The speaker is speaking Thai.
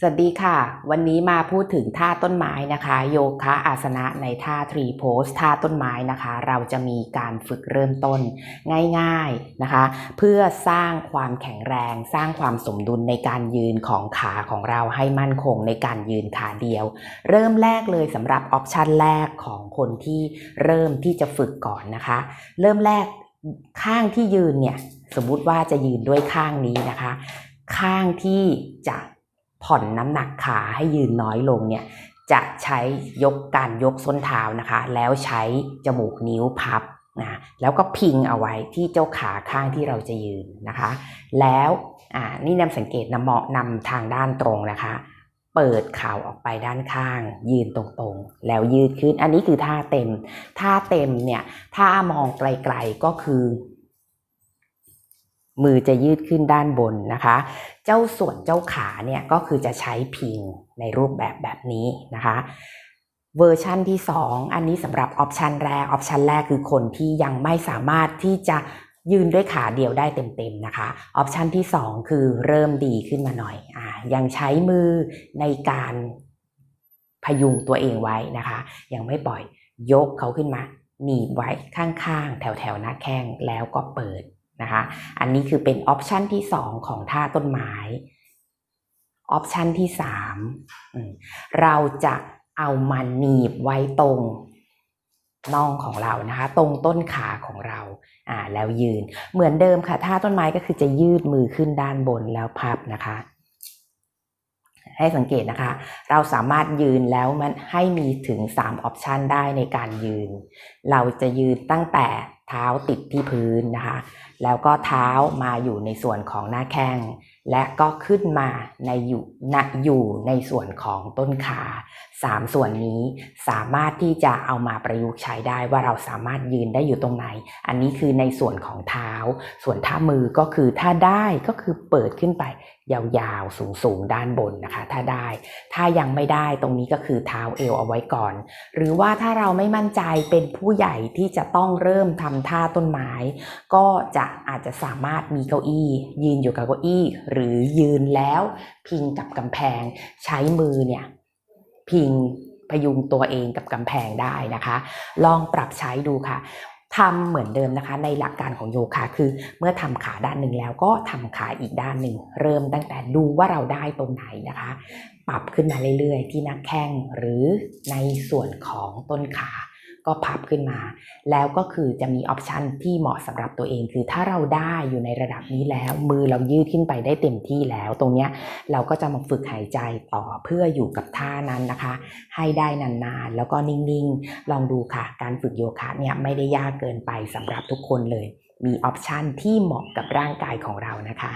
สวัสดีค่ะ วันนี้มาพูดถึงท่าต้นไม้นะคะ โยคะอาสนะในท่าทรีโพสท่าต้นไม้นะคะ เราจะมีการฝึกเริ่มต้นง่ายๆนะคะ เพื่อสร้างความแข็งแรงสร้างความสมดุลในการยืนของขาของเราให้มั่นคงในการยืนขาเดียว เริ่มแรกเลยสำหรับออปชันแรกของคนที่เริ่มที่จะฝึกก่อนนะคะ เริ่มแรกข้างที่ยืนเนี่ยสมมุติว่าจะยืนด้วยข้างนี้นะคะ ข้างที่จะ ผ่อนน้ำหนักขาให้ยืนน้อยลงเนี่ยจะใช้ยกการยกส้นเท้านะคะ แล้วใช้จมูกนิ้วพับนะแล้วก็พิงเอาไว้ที่เจ้าขาข้างที่เราจะยืนนะคะ แล้วอ่านี่นำสังเกตนำเหมาะนำทางด้านตรงนะคะ เปิดเข่าออกไปด้านข้าง ยืนตรงๆ แล้วยืดขึ้นอันนี้คือท่าเต็ม ท่าเต็มเนี่ยถ้ามองไกลๆก็คือ มือจะยืดขึ้นด้านบนนะคะ เจ้าส่วนเจ้าขาเนี่ยก็คือจะใช้พิงในรูปแบบแบบนี้นะคะเวอร์ชันที่ 2 อันนี้สำหรับออปชันแรกออปชันแรกคือคนที่ยังไม่สามารถที่จะยืนด้วยขาเดียวได้เต็มๆนะคะออปชันที่ 2 คือเริ่มดีขึ้นมาหน่อยอ่ายังใช้มือในการพยุงตัวเองไว้นะคะ ยังไม่ปล่อยยกเขาขึ้นมาหนีบไว้ข้างๆ แถวๆหน้าแข้งแล้วก็เปิด นะคะ อันนี้คือเป็นออปชันที่ 2 ของท่าต้นไม้ ออปชันที่3อืมเราจะเอามันหนีบไว้ตรงน่องของเรานะคะ ตรงต้นขาของเราอ่าแล้วยืนเหมือนเดิมค่ะท่าต้นไม้ก็คือจะยืดมือขึ้นด้านบนแล้วพับนะคะ ให้สังเกตนะคะ เราสามารถยืนแล้วมันให้มีถึง3ออปชันได้ในการยืน เราจะยืนตั้งแต่ เท้าติดที่พื้นนะคะ แล้วก็เท้ามาอยู่ในส่วนของหน้าแข้ง และก็ขึ้นมาในอยู่ณอยู่ในส่วนของต้นขาสามส่วนนี้สามารถที่จะเอามาประยุกต์ใช้ได้ว่าเราสามารถยืนได้อยู่ตรงไหน อันนี้คือในส่วนของเท้า ส่วนท่ามือก็คือถ้าได้ก็คือเปิดขึ้นไปยาวๆ สูงๆ ด้านบนนะคะ ถ้าได้ ถ้ายังไม่ได้ตรงนี้ก็คือเท้าเอวเอาไว้ก่อน หรือว่าถ้าเราไม่มั่นใจเป็นผู้ใหญ่ที่จะต้องเริ่มทำท่าต้นไม้ ก็จะอาจจะสามารถมีเก้าอี้ ยืนอยู่กับเก้าอี้ หรือยืนแล้วพิงกับกำแพง ใช้มือเนี่ยพิงพยุงตัวเองกับกำแพงได้นะคะ ลองปรับใช้ดูค่ะทำเหมือนเดิมนะคะ ในหลักการของโยคะคือ เมื่อทำขาด้านหนึ่งแล้วก็ทำขาอีกด้านหนึ่ง เริ่มตั้งแต่ดูว่าเราได้ตรงไหนนะคะ ปรับขึ้นมาเรื่อยๆ ที่หนักแข้งหรือในส่วนของต้นขา ก็พับขึ้นมา แล้วก็คือจะมีออปชันที่เหมาะสำหรับตัวเอง คือถ้าเราได้อยู่ในระดับนี้แล้ว มือเรายืดขึ้นไปได้เต็มที่แล้ว ตรงเนี้ยเราก็จะมาฝึกหายใจต่อเพื่ออยู่กับท่านั้นนะคะ ให้ได้นานๆ แล้วก็นิ่งๆ ลองดูค่ะ การฝึกโยคะเนี่ยไม่ได้ยากเกินไปสำหรับทุกคนเลย มีออปชันที่เหมาะกับร่างกายของเรานะคะ